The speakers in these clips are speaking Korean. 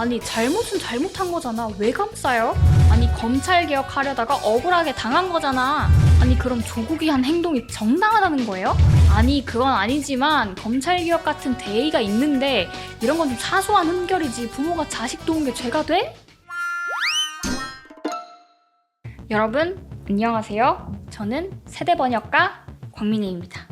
아니 잘못은 잘못한 거잖아. 왜 감싸요? 아니 검찰 개혁 하려다가 억울하게 당한 거잖아. 아니 그럼 조국이 한 행동이 정당하다는 거예요? 아니 그건 아니지만 검찰 개혁 같은 대의가 있는데 이런 건 좀 사소한 흠결이지 부모가 자식 도운 게 죄가 돼? 여러분 안녕하세요. 저는 세대 번역가 광민혜입니다.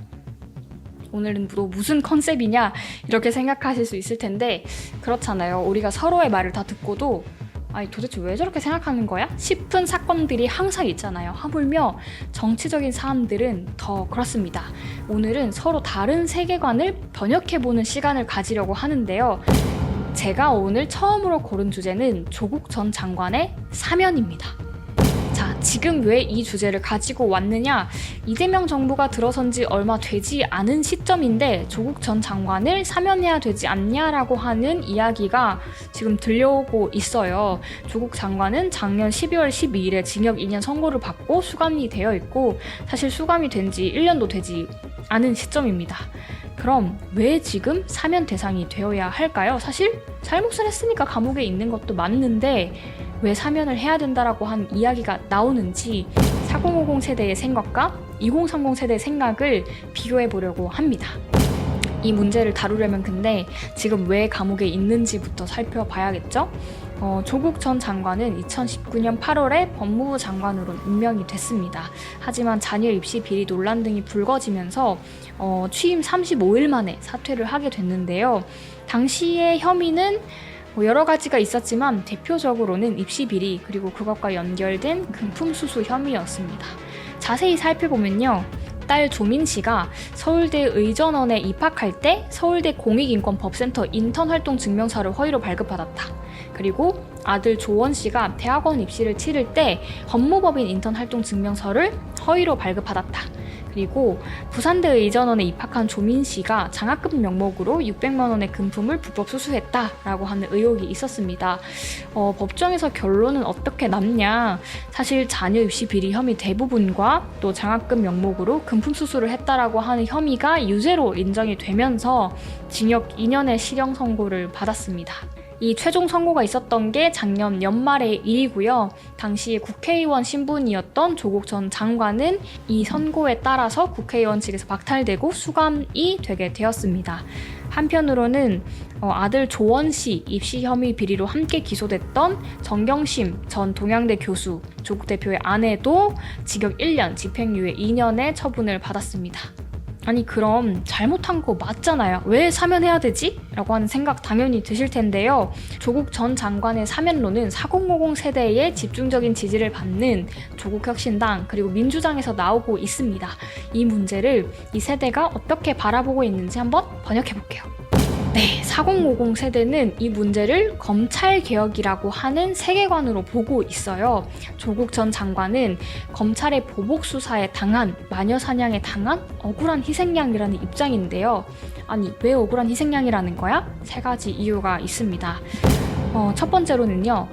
오늘은 또 무슨 컨셉이냐 이렇게 생각하실 수 있을 텐데 그렇잖아요. 우리가 서로의 말을 다 듣고도 아니 도대체 왜 저렇게 생각하는 거야? 싶은 사건들이 항상 있잖아요. 하물며 정치적인 사람들은 더 그렇습니다. 오늘은 서로 다른 세계관을 번역해보는 시간을 가지려고 하는데요. 제가 오늘 처음으로 고른 주제는 조국 전 장관의 사면입니다. 자, 지금 왜 이 주제를 가지고 왔느냐? 이재명 정부가 들어선 지 얼마 되지 않은 시점인데 조국 전 장관을 사면해야 되지 않냐라고 하는 이야기가 지금 들려오고 있어요. 조국 장관은 작년 12월 12일에 징역 2년 선고를 받고 수감이 되어 있고 사실 수감이 된 지 1년도 되지 않은 시점입니다. 그럼 왜 지금 사면 대상이 되어야 할까요? 사실 잘못을 했으니까 감옥에 있는 것도 맞는데 왜 사면을 해야 된다라고 한 이야기가 나오는지 4050 세대의 생각과 2030 세대의 생각을 비교해 보려고 합니다. 이 문제를 다루려면 근데 지금 왜 감옥에 있는지부터 살펴봐야겠죠? 어, 조국 전 장관은 2019년 8월에 법무부 장관으로 임명이 됐습니다. 하지만 자녀 입시 비리 논란 등이 불거지면서 어, 취임 35일 만에 사퇴를 하게 됐는데요. 당시의 혐의는 뭐 여러 가지가 있었지만 대표적으로는 입시 비리 그리고 그것과 연결된 금품 수수 혐의였습니다. 자세히 살펴보면요. 딸 조민 씨가 서울대 의전원에 입학할 때 서울대 공익인권법센터 인턴 활동 증명서를 허위로 발급받았다. 그리고 아들 조원 씨가 대학원 입시를 치를 때 법무법인 인턴 활동 증명서를 허위로 발급받았다. 그리고 부산대 의전원에 입학한 조민 씨가 장학금 명목으로 600만 원의 금품을 불법 수수했다라고 하는 의혹이 있었습니다. 어, 법정에서 결론은 어떻게 났냐? 사실 자녀 입시 비리 혐의 대부분과 또 장학금 명목으로 금품 수수를 했다라고 하는 혐의가 유죄로 인정이 되면서 징역 2년의 실형 선고를 받았습니다. 이 최종 선고가 있었던 게 작년 연말의 일이고요. 당시 국회의원 신분이었던 조국 전 장관은 이 선고에 따라서 국회의원 측에서 박탈되고 수감이 되게 되었습니다. 한편으로는 어, 아들 조원 씨 입시 혐의 비리로 함께 기소됐던 정경심 전 동양대 교수 조국 대표의 아내도 징역 1년, 집행유예 2년의 처분을 받았습니다. 아니 그럼 잘못한 거 맞잖아요. 왜 사면해야 되지? 라고 하는 생각 당연히 드실 텐데요. 조국 전 장관의 사면론은 4050 세대의 집중적인 지지를 받는 조국 혁신당 그리고 민주당에서 나오고 있습니다. 이 문제를 이 세대가 어떻게 바라보고 있는지 한번 번역해 볼게요. 네, 4050 세대는 이 문제를 검찰 개혁이라고 하는 세계관으로 보고 있어요. 조국 전 장관은 검찰의 보복 수사에 당한 마녀 사냥에 당한 억울한 희생양이라는 입장인데요. 아니, 왜 억울한 희생양이라는 거야? 세 가지 이유가 있습니다. 어, 첫 번째로는요.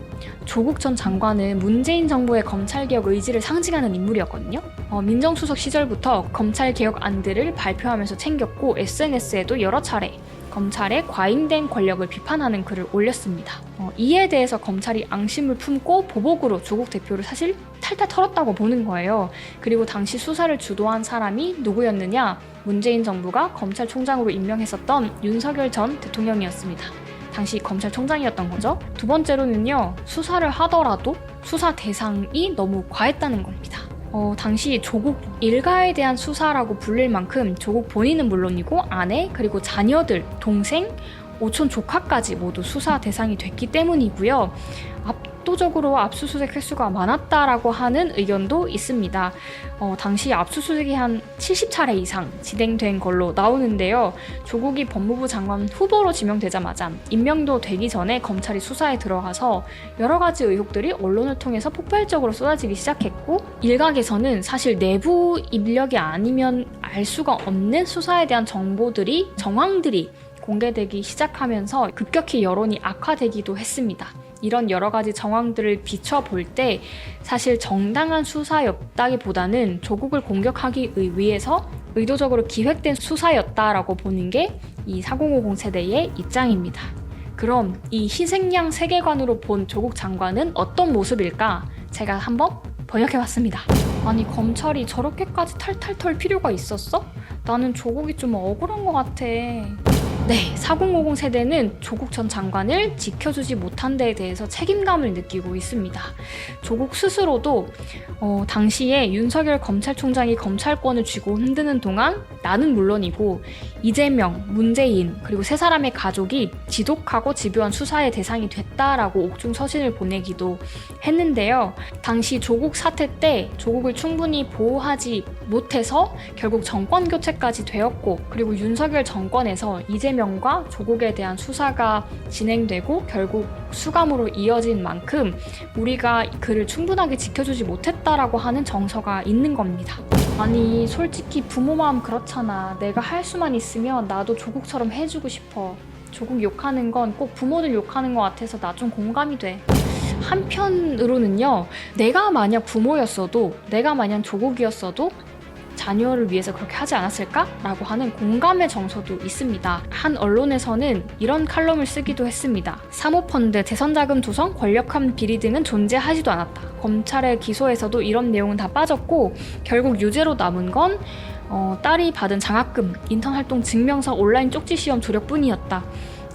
조국 전 장관은 문재인 정부의 검찰개혁 의지를 상징하는 인물이었거든요. 어, 민정수석 시절부터 검찰개혁 안들을 발표하면서 챙겼고 SNS에도 여러 차례 검찰의 과잉된 권력을 비판하는 글을 올렸습니다. 어, 이에 대해서 검찰이 앙심을 품고 보복으로 조국 대표를 사실 탈탈 털었다고 보는 거예요. 그리고 당시 수사를 주도한 사람이 누구였느냐? 문재인 정부가 검찰총장으로 임명했었던 윤석열 전 대통령이었습니다. 당시 검찰총장이었던 거죠. 두 번째로는요, 수사를 하더라도 수사 대상이 너무 과했다는 겁니다. 어, 당시 조국 일가에 대한 수사라고 불릴 만큼 조국 본인은 물론이고 아내 그리고 자녀들, 동생, 오촌 조카까지 모두 수사 대상이 됐기 때문이고요. 압도적으로 압수수색 횟수가 많았다라고 하는 의견도 있습니다. 어, 당시 압수수색이 한 70차례 이상 진행된 걸로 나오는데요. 조국이 법무부 장관 후보로 지명되자마자 임명도 되기 전에 검찰이 수사에 들어가서 여러 가지 의혹들이 언론을 통해서 폭발적으로 쏟아지기 시작했고 일각에서는 사실 내부 인력이 아니면 알 수가 없는 수사에 대한 정보들이 정황들이 공개되기 시작하면서 급격히 여론이 악화되기도 했습니다. 이런 여러 가지 정황들을 비춰볼 때 사실 정당한 수사였다기보다는 조국을 공격하기 위해서 의도적으로 기획된 수사였다라고 보는 게 이 4050 세대의 입장입니다. 그럼 이 희생양 세계관으로 본 조국 장관은 어떤 모습일까? 제가 한번 번역해봤습니다. 아니 검찰이 저렇게까지 탈탈 털 필요가 있었어? 나는 조국이 좀 억울한 것 같아. 네, 4050 세대는 조국 전 장관을 지켜주지 못한 데에 대해서 책임감을 느끼고 있습니다. 조국 스스로도 어, 당시에 윤석열 검찰총장이 검찰권을 쥐고 흔드는 동안 나는 물론이고 이재명, 문재인 그리고 세 사람의 가족이 지독하고 집요한 수사의 대상이 됐다라고 옥중 서신을 보내기도 했는데요. 당시 조국 사태 때 조국을 충분히 보호하지 못해서 결국 정권 교체까지 되었고 그리고 윤석열 정권에서 이재명 과 조국에 대한 수사가 진행되고 결국 수감으로 이어진 만큼 우리가 그를 충분하게 지켜주지 못했다라고 하는 정서가 있는 겁니다. 아니 솔직히 부모 마음 그렇잖아. 내가 할 수만 있으면 나도 조국처럼 해주고 싶어. 조국 욕하는 건 꼭 부모들 욕하는 것 같아서 나 좀 공감이 돼. 한편으로는요, 내가 만약 부모였어도, 내가 만약 조국이었어도, 자녀를 위해서 그렇게 하지 않았을까? 라고 하는 공감의 정서도 있습니다. 한 언론에서는 이런 칼럼을 쓰기도 했습니다. 사모펀드, 재선자금 조성, 권력함 비리 등은 존재하지도 않았다. 검찰의 기소에서도 이런 내용은 다 빠졌고, 결국 유죄로 남은 건 어, 딸이 받은 장학금, 인턴 활동 증명서, 온라인 쪽지 시험 조력뿐이었다.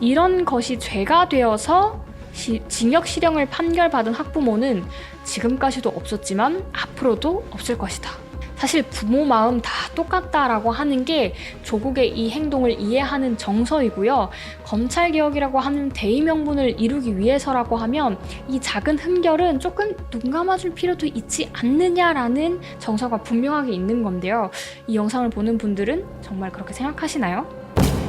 이런 것이 죄가 되어서 시- 징역 실형을 판결받은 학부모는 지금까지도 없었지만 앞으로도 없을 것이다. 사실 부모 마음 다 똑같다라고 하는 게 조국의 이 행동을 이해하는 정서이고요. 검찰 개혁이라고 하는 대의 명분을 이루기 위해서라고 하면 이 작은 흠결은 조금 눈 감아줄 필요도 있지 않느냐라는 정서가 분명하게 있는 건데요. 이 영상을 보는 분들은 정말 그렇게 생각하시나요?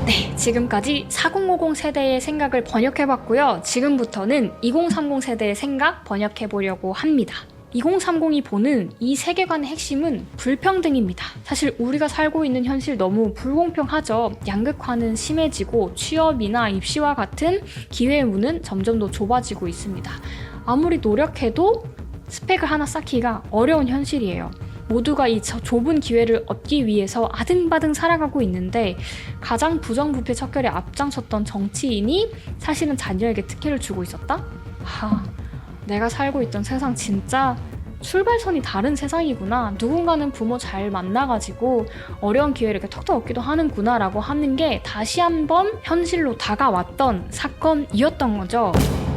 네, 지금까지 4050 세대의 생각을 번역해봤고요. 지금부터는 2030 세대의 생각 번역해보려고 합니다. 2030이 보는 이 세계관의 핵심은 불평등입니다. 사실 우리가 살고 있는 현실 너무 불공평하죠. 양극화는 심해지고 취업이나 입시와 같은 기회의 문은 점점 더 좁아지고 있습니다. 아무리 노력해도 스펙을 하나 쌓기가 어려운 현실이에요. 모두가 이 저- 좁은 기회를 얻기 위해서 아등바등 살아가고 있는데 가장 부정부패 척결에 앞장섰던 정치인이 사실은 자녀에게 특혜를 주고 있었다? 하, 내가 살고 있던 세상 진짜 출발선이 다른 세상이구나. 누군가는 부모 잘 만나가지고 어려운 기회를 이렇게 턱턱 얻기도 하는구나라고 하는 게 다시 한번 현실로 다가왔던 사건이었던 거죠.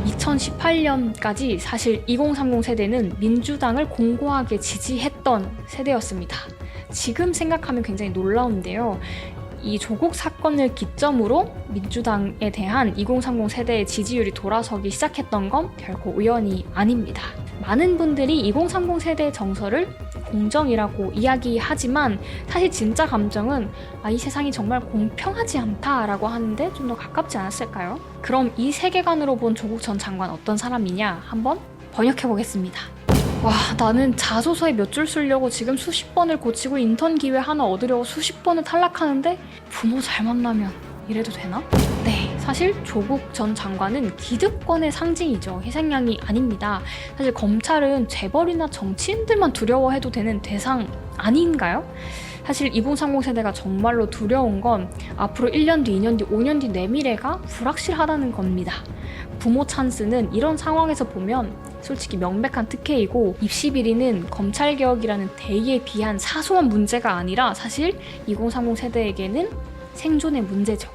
2018년까지 사실 2030 세대는 민주당을 공고하게 지지했던 세대였습니다. 지금 생각하면 굉장히 놀라운데요. 이 조국 사건을 기점으로 민주당에 대한 2030 세대의 지지율이 돌아서기 시작했던 건 결코 우연이 아닙니다. 많은 분들이 2030 세대의 정서를 공정이라고 이야기하지만 사실 진짜 감정은 아, 이 세상이 정말 공평하지 않다라고 하는데 좀 더 가깝지 않았을까요? 그럼 이 세계관으로 본 조국 전 장관 어떤 사람이냐 한번 번역해 보겠습니다. 와, 나는 자소서에 몇 줄 쓰려고 지금 수십 번을 고치고 인턴 기회 하나 얻으려고 수십 번을 탈락하는데 부모 잘 만나면 이래도 되나? 네, 사실 조국 전 장관은 기득권의 상징이죠. 희생양이 아닙니다. 사실 검찰은 재벌이나 정치인들만 두려워해도 되는 대상 아닌가요? 사실 2030 세대가 정말로 두려운 건 앞으로 1년 뒤, 2년 뒤, 5년 뒤 내 미래가 불확실하다는 겁니다. 부모 찬스는 이런 상황에서 보면 솔직히 명백한 특혜이고 입시 비리는 검찰 개혁이라는 대의에 비한 사소한 문제가 아니라 사실 2030 세대에게는 생존의 문제죠.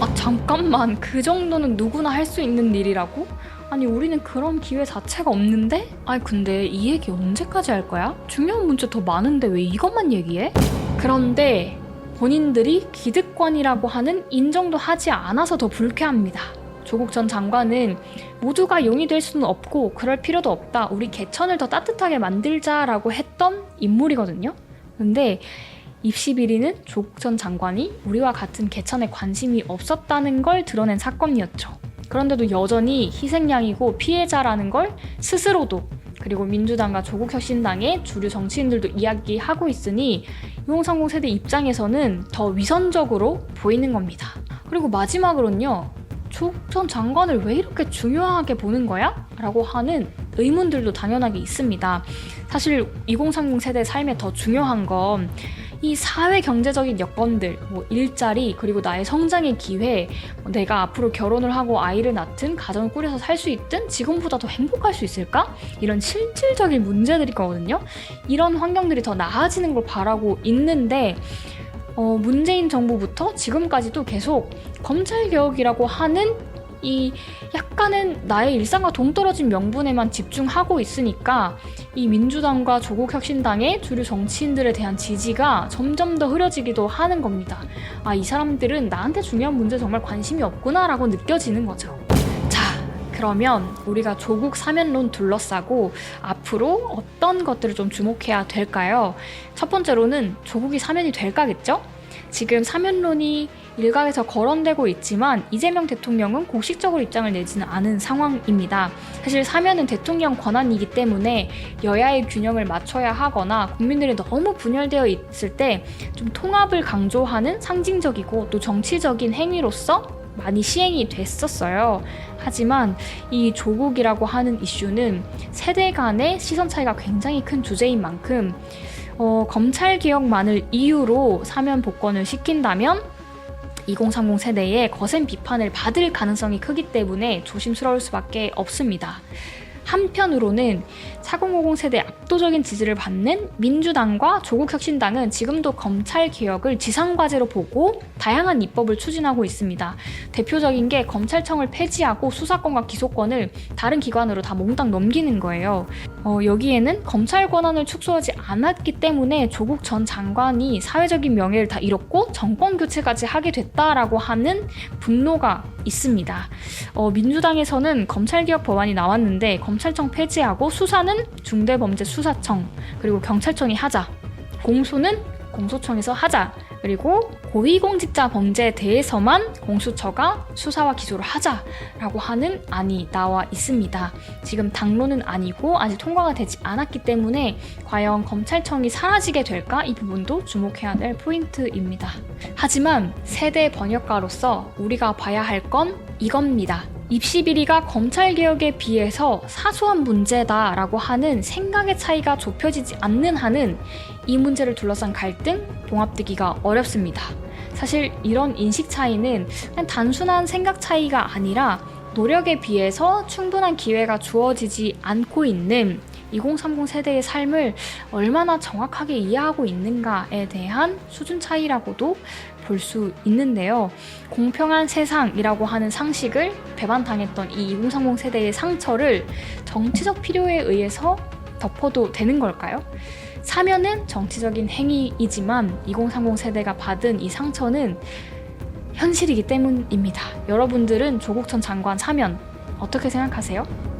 아 잠깐만 그 정도는 누구나 할 수 있는 일이라고? 아니 우리는 그런 기회 자체가 없는데? 아니 근데 이 얘기 언제까지 할 거야? 중요한 문제 더 많은데 왜 이것만 얘기해? 그런데 본인들이 기득권이라고 하는 인정도 하지 않아서 더 불쾌합니다. 조국 전 장관은 모두가 용이 될 수는 없고 그럴 필요도 없다. 우리 개천을 더 따뜻하게 만들자라고 했던 인물이거든요. 근데 입시 비리는 조국 전 장관이 우리와 같은 개천에 관심이 없었다는 걸 드러낸 사건이었죠. 그런데도 여전히 희생양이고 피해자라는 걸 스스로도 그리고 민주당과 조국혁신당의 주류 정치인들도 이야기하고 있으니 2030 세대 입장에서는 더 위선적으로 보이는 겁니다. 그리고 마지막으로는요. 조국 전 장관을 왜 이렇게 중요하게 보는 거야? 라고 하는 의문들도 당연하게 있습니다. 사실 2030 세대 삶에 더 중요한 건 이 사회 경제적인 여건들, 뭐 일자리, 그리고 나의 성장의 기회, 뭐 내가 앞으로 결혼을 하고 아이를 낳든 가정을 꾸려서 살 수 있든 지금보다 더 행복할 수 있을까? 이런 실질적인 문제들이 거든요. 이런 환경들이 더 나아지는 걸 바라고 있는데 어, 문재인 정부부터 지금까지도 계속 검찰 개혁이라고 하는 이 약간은 나의 일상과 동떨어진 명분에만 집중하고 있으니까 이 민주당과 조국 혁신당의 주류 정치인들에 대한 지지가 점점 더 흐려지기도 하는 겁니다. 아, 이 사람들은 나한테 중요한 문제 정말 관심이 없구나라고 느껴지는 거죠. 자, 그러면 우리가 조국 사면론 둘러싸고 앞으로 어떤 것들을 좀 주목해야 될까요? 첫 번째로는 조국이 사면이 될까겠죠? 지금 사면론이 일각에서 거론되고 있지만 이재명 대통령은 공식적으로 입장을 내지는 않은 상황입니다. 사실 사면은 대통령 권한이기 때문에 여야의 균형을 맞춰야 하거나 국민들이 너무 분열되어 있을 때 좀 통합을 강조하는 상징적이고 또 정치적인 행위로서 많이 시행이 됐었어요. 하지만 이 조국이라고 하는 이슈는 세대 간의 시선 차이가 굉장히 큰 주제인 만큼 어, 검찰 개혁만을 이유로 사면 복권을 시킨다면 2030 세대의 거센 비판을 받을 가능성이 크기 때문에 조심스러울 수밖에 없습니다. 한편으로는 4050 세대 압도적인 지지를 받는 민주당과 조국혁신당은 지금도 검찰 개혁을 지상과제로 보고 다양한 입법을 추진하고 있습니다. 대표적인 게 검찰청을 폐지하고 수사권과 기소권을 다른 기관으로 다 몽땅 넘기는 거예요. 어, 여기에는 검찰 권한을 축소하지 않았기 때문에 조국 전 장관이 사회적인 명예를 다 잃었고 정권 교체까지 하게 됐다라고 하는 분노가 있습니다. 어, 민주당에서는 검찰개혁 법안이 나왔는데 검 찰청 폐지하고 수사는 중대범죄수사청 그리고 경찰청이 하자 공소는 공소청에서 하자 그리고 고위공직자 범죄에 대해서만 공수처가 수사와 기소를 하자라고 하는 안이 나와 있습니다. 지금 당론은 아니고 아직 통과가 되지 않았기 때문에 과연 검찰청이 사라지게 될까 이 부분도 주목해야 될 포인트입니다. 하지만 세대 번역가로서 우리가 봐야 할 건 이겁니다. 입시 비리가 검찰 개혁에 비해서 사소한 문제다라고 하는 생각의 차이가 좁혀지지 않는 한은 이 문제를 둘러싼 갈등 봉합되기가 어렵습니다. 사실 이런 인식 차이는 단순한 생각 차이가 아니라 노력에 비해서 충분한 기회가 주어지지 않고 있는 2030 세대의 삶을 얼마나 정확하게 이해하고 있는가에 대한 수준 차이라고도 볼 수 있는데요. 공평한 세상이라고 하는 상식을 배반당했던 이 2030 세대의 상처를 정치적 필요에 의해서 덮어도 되는 걸까요? 사면은 정치적인 행위이지만 2030 세대가 받은 이 상처는 현실이기 때문입니다. 여러분들은 조국 전 장관 사면 어떻게 생각하세요?